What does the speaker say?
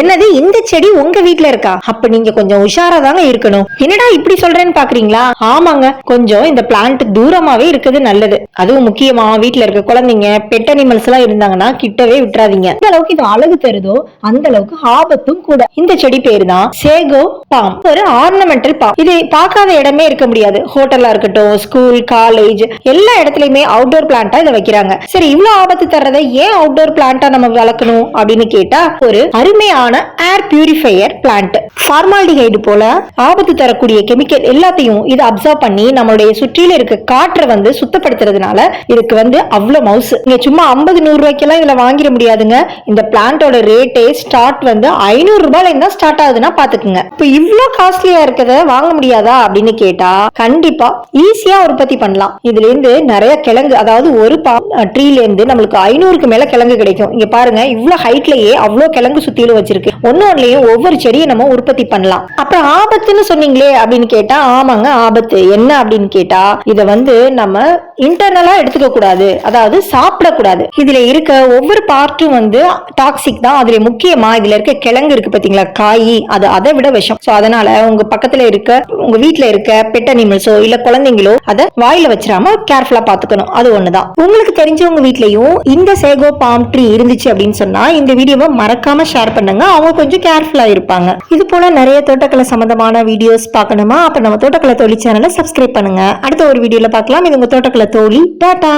என்னது இந்த செடி உங்க வீட்டுல இருக்கா? அப்ப நீங்க கொஞ்சம் உஷாரா தாங்க இருக்கணும். என்னடா இப்படி சொல்றேன்னு பாக்குறீங்களா? ஆமாங்க. கொஞ்சம் இந்த பிளான்ட் தூரமாவே இருக்குது நல்லது. அதுவும் முக்கியமா வீட்டுல இருக்க குழந்தைங்க பெட் அனிமல்ஸ் எல்லாம் இருந்தாங்கன்னா கிட்டவே விட்டுறாதீங்க. எந்த அளவுக்கு இது அழகு தருதோ அந்த அளவுக்கு ஆபத்தும் கூட. இந்த செடி பேரு தான் சேகோ பாம். ஒரு ஆர்னமெண்டல் பாம். இது பார்க்காத இடமே இருக்க முடியாது. ஹோட்டலா இருக்கட்டும் ஸ்கூல் காலேஜ் எல்லா இடத்துலயுமே அவுட்டோர் பிளான்ட்டா இதை வைக்கிறாங்க. சரி இவ்வளவு ஆபத்து தர்றதை ஏன் அவுட்டோர் பிளான்ட்டா நம்ம வளர்க்கணும் அப்படின்னு கேட்டா ஒரு அருமையான ആണ് എയർ പ്യൂരിഫയർ பிளான்ட் ஃபார்மால்டிஹைடு போல ஆபத்து தரக்கூடிய கெமிக்கல் எல்லாத்தையும் இது அப்சர்வ் பண்ணி நம்மளுடைய சுற்றில இருக்க காற்றை வந்து சுத்தப்படுத்துறதுனால இதுக்கு வந்து அவ்வளவு மவுஸ் நீங்க சும்மா ஐம்பது நூறு ரூபாய்க்கெல்லாம் இதுல வாங்கிட முடியாதுங்க. இந்த பிளான்ட்டோட ரேட்டே ஸ்டார்ட் வந்து ஐநூறு ரூபாயில இருந்தா ஸ்டார்ட் ஆகுதுன்னா பாத்துக்குங்க. இப்ப இவ்ளோ காஸ்ட்லியா இருக்கிறத வாங்க முடியாதா அப்படின்னு கேட்டா கண்டிப்பா ஈஸியா உற்பத்தி பண்ணலாம். இதுல இருந்து நிறைய கிழங்கு அதாவது ஒரு ட்ரீல இருந்து நம்மளுக்கு ஐநூறுக்கு மேல கிழங்கு கிடைக்கும். இங்க பாருங்க இவ்வளவு ஹைட்லயே அவ்வளவு கிழங்கு சுத்திலும் வச்சிருக்கு. ஒன்னு ஒன்னுலயும் ஒவ்வொரு செடியை நம்ம உற்பத்தி பண்ணலாம். அப்புறம் ஆபத்துன்னு சொன்னீங்களே அப்படின்னு கேட்டா ஆமாங்க ஆபத்து. என்ன அப்படின்னு கேட்டா இத வந்து நம்ம இன்டர்னலா எடுத்துக்க கூடாது. அதாவது சாப்பிடக்கூடாது இதுல இருக்க ஒவ்வொரு பார்ட்டும் வந்து டாக்ஸிக் தான். அதுல முக்கியமா இதுல இருக்க கிழங்கு இருக்கு பாத்தீங்களா? காய் அது அதை விட விஷம். சோ அதனால உங்க பக்கத்துல இருக்க உங்க வீட்டுல இருக்க பெட் அனிமல்ஸோ இல்ல குழந்தைங்களோ அதை வாயில வச்சிடாம கேர்ஃபுல்லா பாத்துக்கணும். அது ஒண்ணுதான். உங்களுக்கு தெரிஞ்சவங்க வீட்லயும் இந்த சேகோ பாம் ட்ரீ இருந்துச்சு அப்படின்னு சொன்னா இந்த வீடியோவை மறக்காம ஷேர் பண்ணுங்க. அவங்க கொஞ்சம் கேர்ஃபுல்லா இருப்பாங்க. இது போல நிறைய தோட்டக்கலை சம்பந்தமான வீடியோஸ் பார்க்கணுமா? அப்ப நம்ம தோட்டக்கலை தோழி சேனலை சப்ஸ்கிரைப் பண்ணுங்க. அடுத்த ஒரு வீடியோல பார்க்கலாம். இது உங்க தோட்டக்கலை তৌলি টাটা।